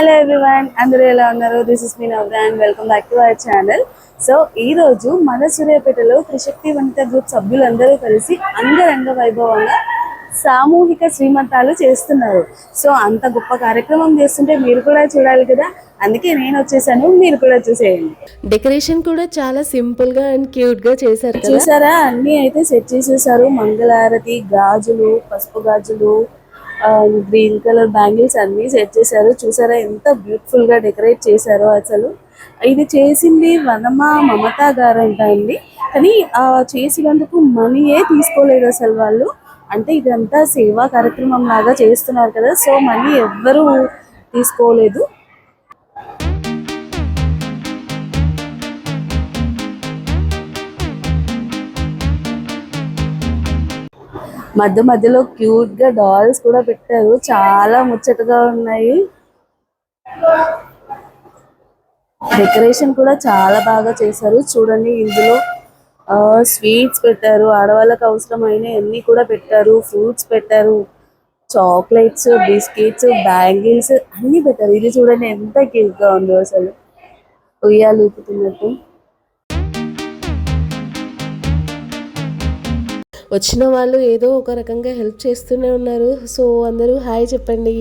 Hello everyone అందరూ ఎలా ఉన్నారు? This is me Navra and welcome back to our channel so ఈ రోజు మన సూర్యాపేటలో త్రిశక్తి వనిత గ్రూప్ సభ్యులందరూ కలిసి అంగరంగ వైభవంగా సామూహిక శ్రీమంతాలు చేస్తున్నారు. సో అంత గొప్ప కార్యక్రమం చేస్తుంటే మీరు కూడా చూడాలి కదా? అందుకే నేను వచ్చేసాను మీరు కూడా చూసేయండి. డెకరేషన్ కూడా చాలా సింపుల్గా అండ్ క్యూట్గా చేశారు చూసారా? అన్ని అయితే సెట్ చేసేసారు. మంగళారతి గాజులు పసుపు గాజులు గ్రీన్ కలర్ బ్యాంగిల్స్ అన్ని సెట్ చేశారు. చూసారా ఎంత బ్యూటిఫుల్గా డెకరేట్ చేశారో అసలు. ఇది చేసింది వనమ మమతా గారంట అండి. కానీ ఆ చేసినందుకు మనీయే తీసుకోలేదు అసలు వాళ్ళు. అంటే ఇదంతా సేవా కార్యక్రమం లాగా చేస్తున్నారు కదా. సో మనీ ఎవ్వరూ తీసుకోలేదు. మధ్య మధ్యలో క్యూట్గా డాల్స్ కూడా పెట్టారు. చాలా ముచ్చటగా ఉన్నాయి. డెకరేషన్ కూడా చాలా బాగా చేశారు. చూడండి ఇందులో స్వీట్స్ పెట్టారు. ఆడవాళ్ళకి అవసరమైన అన్ని కూడా పెట్టారు. ఫ్రూట్స్ పెట్టారు. చాక్లెట్స్ బిస్కెట్స్ బ్యాంగిల్స్ అన్ని పెట్టారు. ఇది చూడండి ఎంత క్యూట్గా ఉందో అసలు. ఉయ్యాలు ఊపుతున్నట్టు. వచ్చిన వాళ్ళు ఏదో ఒక రకంగా హెల్ప్ చేస్తూనే ఉన్నారు. సో అందరూ హాయ్ చెప్పండి.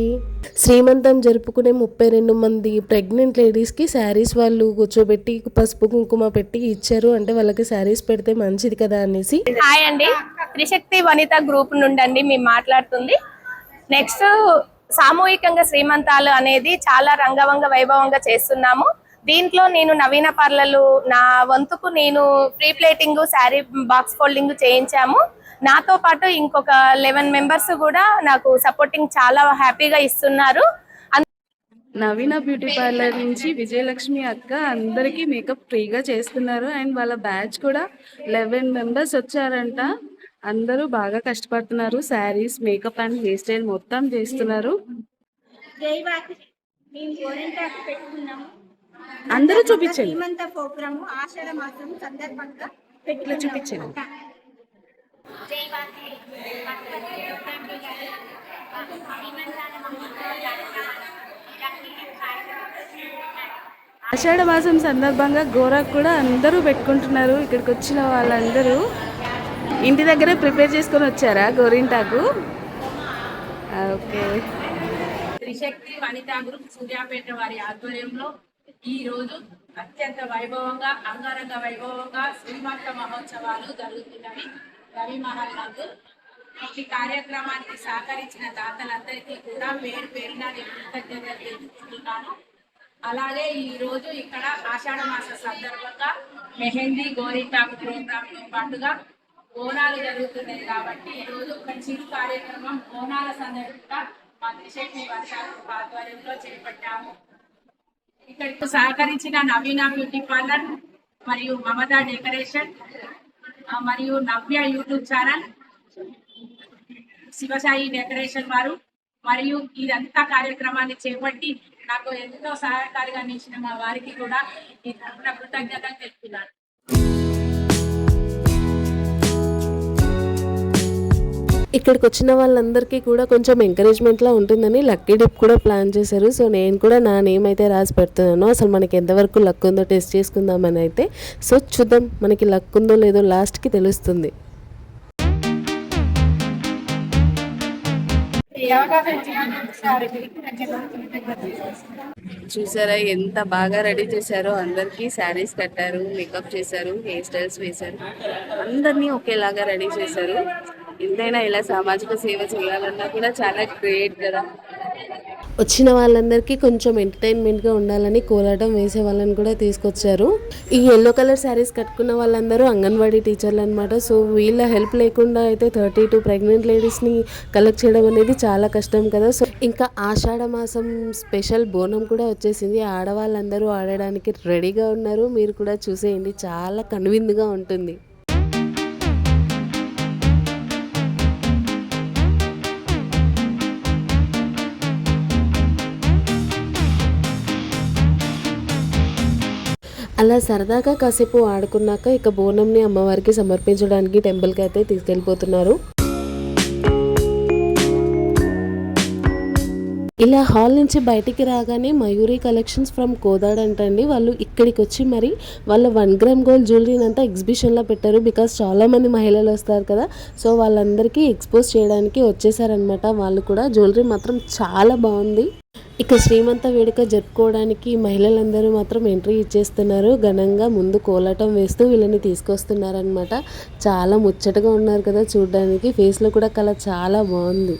శ్రీమంతం జరుపుకునే ముప్పై రెండు మంది ప్రెగ్నెంట్ లేడీస్కి శారీస్ వాళ్ళు కూర్చోబెట్టి పసుపు కుంకుమ పెట్టి ఇచ్చారు. అంటే వాళ్ళకి శారీస్ పెడితే మంచిది కదా అనేసి. హాయ్ అండి. త్రిశక్తి వనిత గ్రూప్ నుండి అండి మేము మాట్లాడుతుంది. నెక్స్ట్ సామూహికంగా శ్రీమంతాలు అనేది చాలా రంగవంగ వైభవంగా చేస్తున్నాము. దీంట్లో నేను నవీన పర్లలు నా వంతుకు నేను pre pleating sari box folding చేయించాము. నాతో పాటు ఇంకొక లెవెన్ మెంబర్స్ కూడా నాకు సపోర్టింగ్ చాలా హ్యాపీగా ఇస్తున్నారు. నవీన బ్యూటీ పార్లర్ నుంచి విజయలక్ష్మి అక్క అందరికీ మేకప్ ఫ్రీగా చేస్తున్నారు. అండ్ వాళ్ళ బ్యాచ్ కూడా లెవెన్ మెంబర్స్ వచ్చారంట. అందరూ బాగా కష్టపడుతున్నారు. Saris makeup and hair style మొత్తం చేస్తున్నారు. అందరూ చూపించండి. శ్రీమంత ప్రోగ్రాము ఆషాఢ మాసం సందర్భంగా ఇట్లా ఆషాఢ మాసం సందర్భంగా గోరాకు కూడా అందరూ పెట్టుకుంటున్నారు. ఇక్కడికి వచ్చిన వాళ్ళందరూ ఇంటి దగ్గరే ప్రిపేర్ చేసుకొని వచ్చారా గోరింటాకు? ఓకే. త్రిశక్తి వనితా గ్రూప్ సూర్యాపేట వారి ఆధ్వర్యంలో ఈ రోజు అత్యంత వైభవంగా అంగరంగ వైభవంగా శ్రీమంత మహోత్సవాలు జరుగుతున్నవి రవి మహల్ ఈ కార్యక్రమానికి సహకరించిన దాతలందరికీ కూడా పేరు పేరున నేను కృతజ్ఞతలు తెలుపుతున్నాను అలాగే ఈ రోజు ఇక్కడ ఆషాఢ మాస సందర్భంగా మెహందీ గోరింటాకు ప్రోగ్రామ్తో పాటుగా బోనాలు జరుగుతున్నాయి కాబట్టి ఈ రోజు ఒక చిరు కార్యక్రమం బోనాల సందర్భంగా మంత్రిశక్తి వర్షాలు ఆధ్వర్యంలో చేపట్టాము. ఇక్కడికి సహకరించిన నవీన బ్యూటీ పార్లర్ మరియు మమతా డెకరేషన్ మరియు Navya YouTube channel Sivasai decoration వారు మరియు ఇదంతా కార్యక్రమాన్ని చేపట్టి నాకు ఎంతో సహాయకారిగా నిలిచిన మా వారికి కూడా ఈ తరఫున కృతజ్ఞతలు తెలుపుతున్నాను. ఇక్కడికి వచ్చిన వాళ్ళందరికీ కూడా కొంచెం ఎంకరేజ్మెంట్లా ఉంటుందని లక్కీ డిప్ కూడా ప్లాన్ చేశారు. సో నేను కూడా నా నేమ్ అయితే రాసి పెడుతున్నాను. అసలు మనకి ఎంతవరకు లక్ ఉందో టెస్ట్ చేసుకుందామని అయితే. సో చూద్దాం మనకి లక్ ఉందో లేదో లాస్ట్కి తెలుస్తుంది. చూసారా ఎంత బాగా రెడీ చేశారో? అందరికీ శారీస్ కట్టారు మేకప్ చేశారు హెయిర్ స్టైల్స్ వేశారు. అందరినీ ఒకేలాగా రెడీ చేశారు. ఎంతైనా ఇలా సామాజిక సేవ చేయాలన్నా కూడా చాలా గ్రేట్ కదా. వచ్చిన వాళ్ళందరికీ కొంచెం ఎంటర్టైన్మెంట్గా ఉండాలని కోలాటం వేసే వాళ్ళని కూడా తీసుకొచ్చారు. ఈ ఎల్లో కలర్ శారీస్ కట్టుకున్న వాళ్ళందరూ అంగన్వాడీ టీచర్లు అనమాట సో వీళ్ళ హెల్ప్ లేకుండా అయితే థర్టీ టూ ప్రెగ్నెంట్ లేడీస్ని కలెక్ట్ చేయడం అనేది చాలా కష్టం కదా. సో ఇంకా ఆషాఢ మాసం స్పెషల్ బోనం కూడా వచ్చేసింది. ఆడవాళ్ళందరూ ఆడడానికి రెడీగా ఉన్నారు. మీరు కూడా చూసేయండి. చాలా కన్విందుగా ఉంటుంది. అలా సరదాగా కాసేపు ఆడుకున్నాక ఇక బోనంని అమ్మవారికి సమర్పించడానికి టెంపుల్కి అయితే తీసుకెళ్ళిపోతున్నారు. ఇలా హాల్ నుంచి బయటికి రాగానే మయూరి కలెక్షన్స్ ఫ్రమ్ కోదాడ్ అంటండి. వాళ్ళు ఇక్కడికి వచ్చి మరి వాళ్ళ వన్ గ్రామ్ గోల్డ్ జ్యువెలరీని అంతా ఎగ్జిబిషన్లో పెట్టారు. బికాస్ చాలామంది మహిళలు వస్తారు కదా. సో వాళ్ళందరికీ ఎక్స్పోజ్ చేయడానికి వచ్చేసారనమాట వాళ్ళు కూడా జ్యువెలరీ మాత్రం చాలా బాగుంది. ఇక శ్రీమంత వేడుక జరుపుకోవడానికి మహిళలందరూ మాత్రం ఎంట్రీ ఇచ్చేస్తున్నారు. ఘనంగా ముందు కోలాటం వేస్తూ వీళ్ళని తీసుకొస్తున్నారనమాట చాలా ముచ్చటగా ఉన్నారు కదా చూడడానికి. ఫేస్లో కూడా కళ చాలా బాగుంది.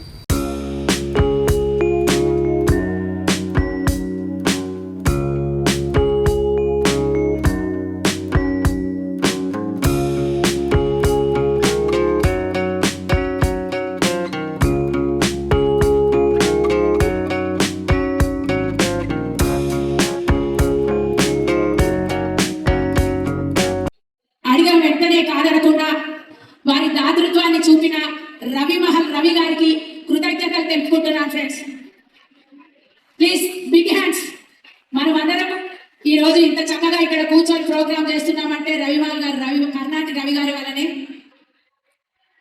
ప్రోగ్రాం ప్రోగ్రామ్ చేస్తున్నామంటే రవిమహల్ గారు రవి కర్ణాటక రవి గారి వల్లనే.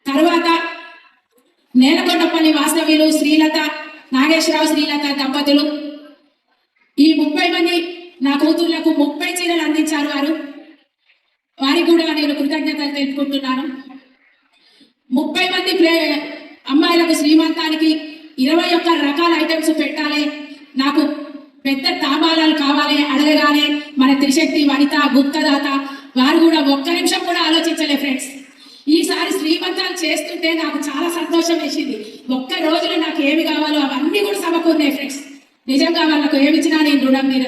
తర్వాత నేలకొండపల్లి వాస్తవ్యులు శ్రీలత నాగేశ్వరరావు శ్రీలత దంపతులు. ఈ ముప్పై మంది నా కూతుర్లకు ముప్పై చీరలు అందించారు వారు. వారికి కూడా నేను కృతజ్ఞతలు తెలుపుకుంటున్నాను. ముప్పై మంది ప్లే అమ్మాయిలకు శ్రీమంతానికి ఇరవై ఒక్క రకాల ఐటమ్స్ పెట్టాలి. నాకు పెద్ద తాంబాలాలు కావాలి అడగగా శక్తి వనిత గుప్తదాత. వారు కూడా ఒక్క నిమిషం కూడా ఆలోచించలే ఫ్రెండ్స్. ఈసారి శ్రీమంతాలు చేస్తుంటే నాకు చాలా సంతోషం వేసింది. ఒక్క రోజులో నాకు ఏమి కావాలో అవన్నీ కూడా సమకూరినాయి ఫ్రెండ్స్. నిజంగా వాళ్ళకు ఏమిచ్చినా నేను రుణం మీద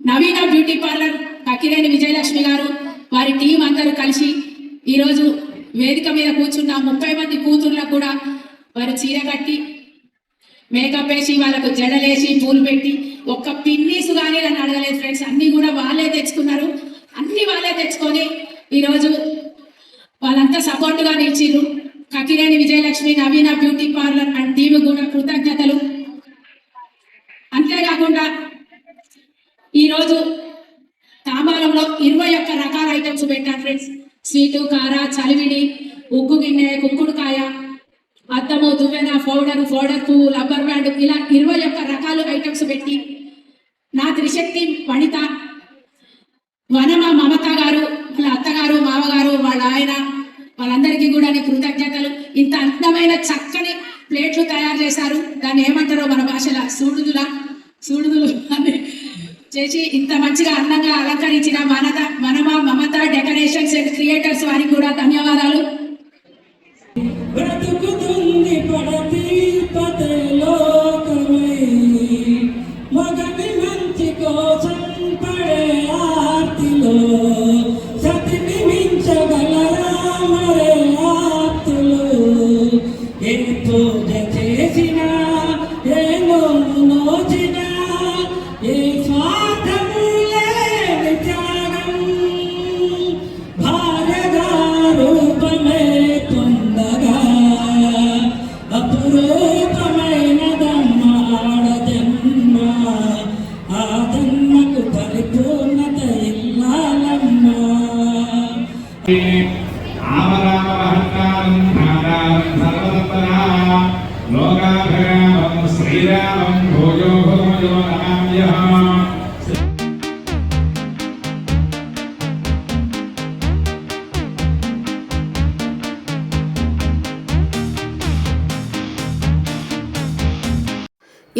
నవీన బ్యూటీ పార్లర్ కక్కిరేని విజయలక్ష్మి గారు వారి టీం అందరూ కలిసి ఈరోజు వేదిక మీద కూర్చున్న ముప్పై మంది కూతుర్లకు కూడా వారు చీర కట్టి మేకప్ వేసి వాళ్ళకు జడలేసి పూలు పెట్టి ఒక్క పిన్నీసు కానీ నన్ను అడగలేదు ఫ్రెండ్స్. అన్ని కూడా వాళ్ళే తెచ్చుకున్నారు. అన్ని వాళ్ళే తెచ్చుకొని ఈరోజు వాళ్ళంతా సపోర్ట్గా నిలిచిర్రు. Kakireni Vijayalakshmi Naveena beauty parlour and team కూడా కృతజ్ఞతలు. అంతేకాకుండా ఈరోజు తాంబాలంలో ఇరవై ఒక్క రకాల ఐటమ్స్ పెట్టాను ఫ్రెండ్స్. స్వీటు కార చలివిడి ఉగ్గు గిన్నె కుంకుడుకాయ అద్దము దువ్వెన పౌడర్ పౌడర్ పువ్వు రబ్బర్ బ్యాండ్ ఇలా ఇరవై ఒక్క రకాల ఐటమ్స్ పెట్టి నా త్రిశక్తి వనిత వనమ మమత గారు వాళ్ళ అత్తగారు మామగారు వాళ్ళ ఆయన వాళ్ళందరికీ కూడా నీ కృతజ్ఞతలు. ఇంత అందమైన చక్కని ప్లేట్లు తయారు చేశారు. దాన్ని ఏమంటారో మన భాషలో సూడుదుల సూడుదులు అని చేసి ఇంత మంచిగా అందంగా అలంకరించిన మనత మనమ మమత డెకరేషన్స్ అండ్ క్రియేటర్స్ వారికి కూడా ధన్యవాదాలు. రూపమే పొందగా అపురూపమైనదమ్మ ఆడ జన్మ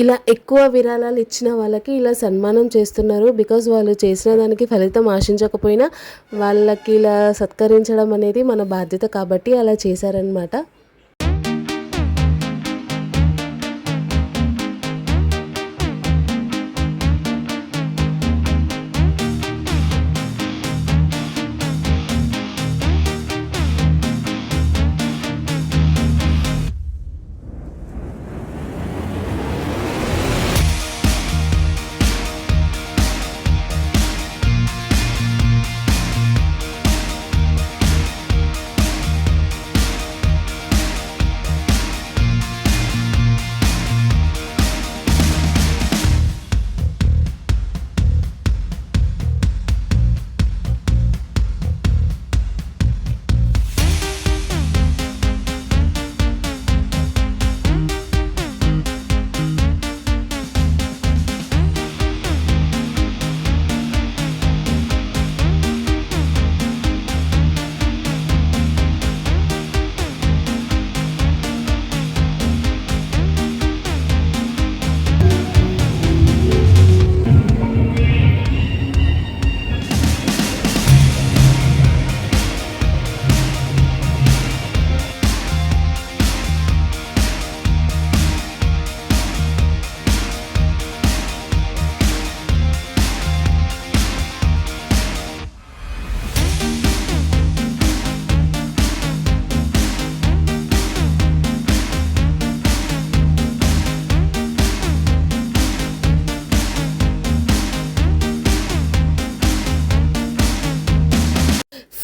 ఇలా ఎక్కువ విరాళాలు ఇచ్చిన వాళ్ళకి ఇలా సన్మానం చేస్తున్నారు. బికాజ్ వాళ్ళు చేసిన దానికి ఫలితం ఆశించకపోయినా వాళ్ళకి ఇలా సత్కరించడం అనేది మన బాధ్యత కాబట్టి అలా చేశారనమాట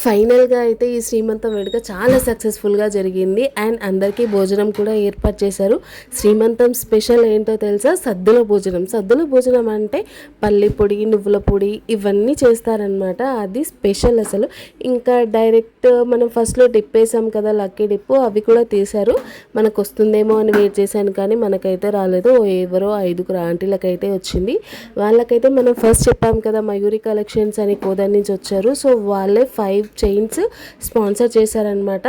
ఫైనల్గా అయితే ఈ శ్రీమంతం వేడుక చాలా సక్సెస్ఫుల్గా జరిగింది. అండ్ అందరికీ భోజనం కూడా ఏర్పాటు చేశారు. శ్రీమంతం స్పెషల్ ఏంటో తెలుసా? సద్దుల భోజనం. సద్దుల భోజనం అంటే పల్లి పొడి నువ్వుల పొడి ఇవన్నీ చేస్తారనమాట అది స్పెషల్ అసలు. ఇంకా డైరెక్ట్ మనం ఫస్ట్లో డిప్ వేసాం కదా లక్కీ డిప్పు అవి కూడా తీశారు. మనకు వస్తుందేమో అని వెయిట్ చేశాను కానీ మనకైతే రాలేదు. ఓ ఎవరో ఐదుగురు ఆంటీలకైతే వచ్చింది. వాళ్ళకైతే మనం ఫస్ట్ చెప్పాం కదా మయూరి కలెక్షన్స్ అని కోదాని నుంచి వచ్చారు. సో వాళ్ళే ఫైవ్ చైన్స్ స్పాన్సర్ చేశారనమాట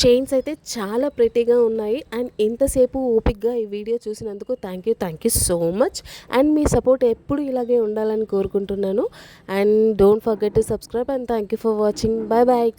చైన్స్ అయితే చాలా ప్రెటీగా ఉన్నాయి. అండ్ ఎంతసేపు ఓపిక్గా ఈ వీడియో చూసినందుకు thank you thank you so much. And me support ఎప్పుడు ఇలాగే ఉండాలని కోరుకుంటున్నాను. And don't forget to subscribe and thank you for watching. Bye bye.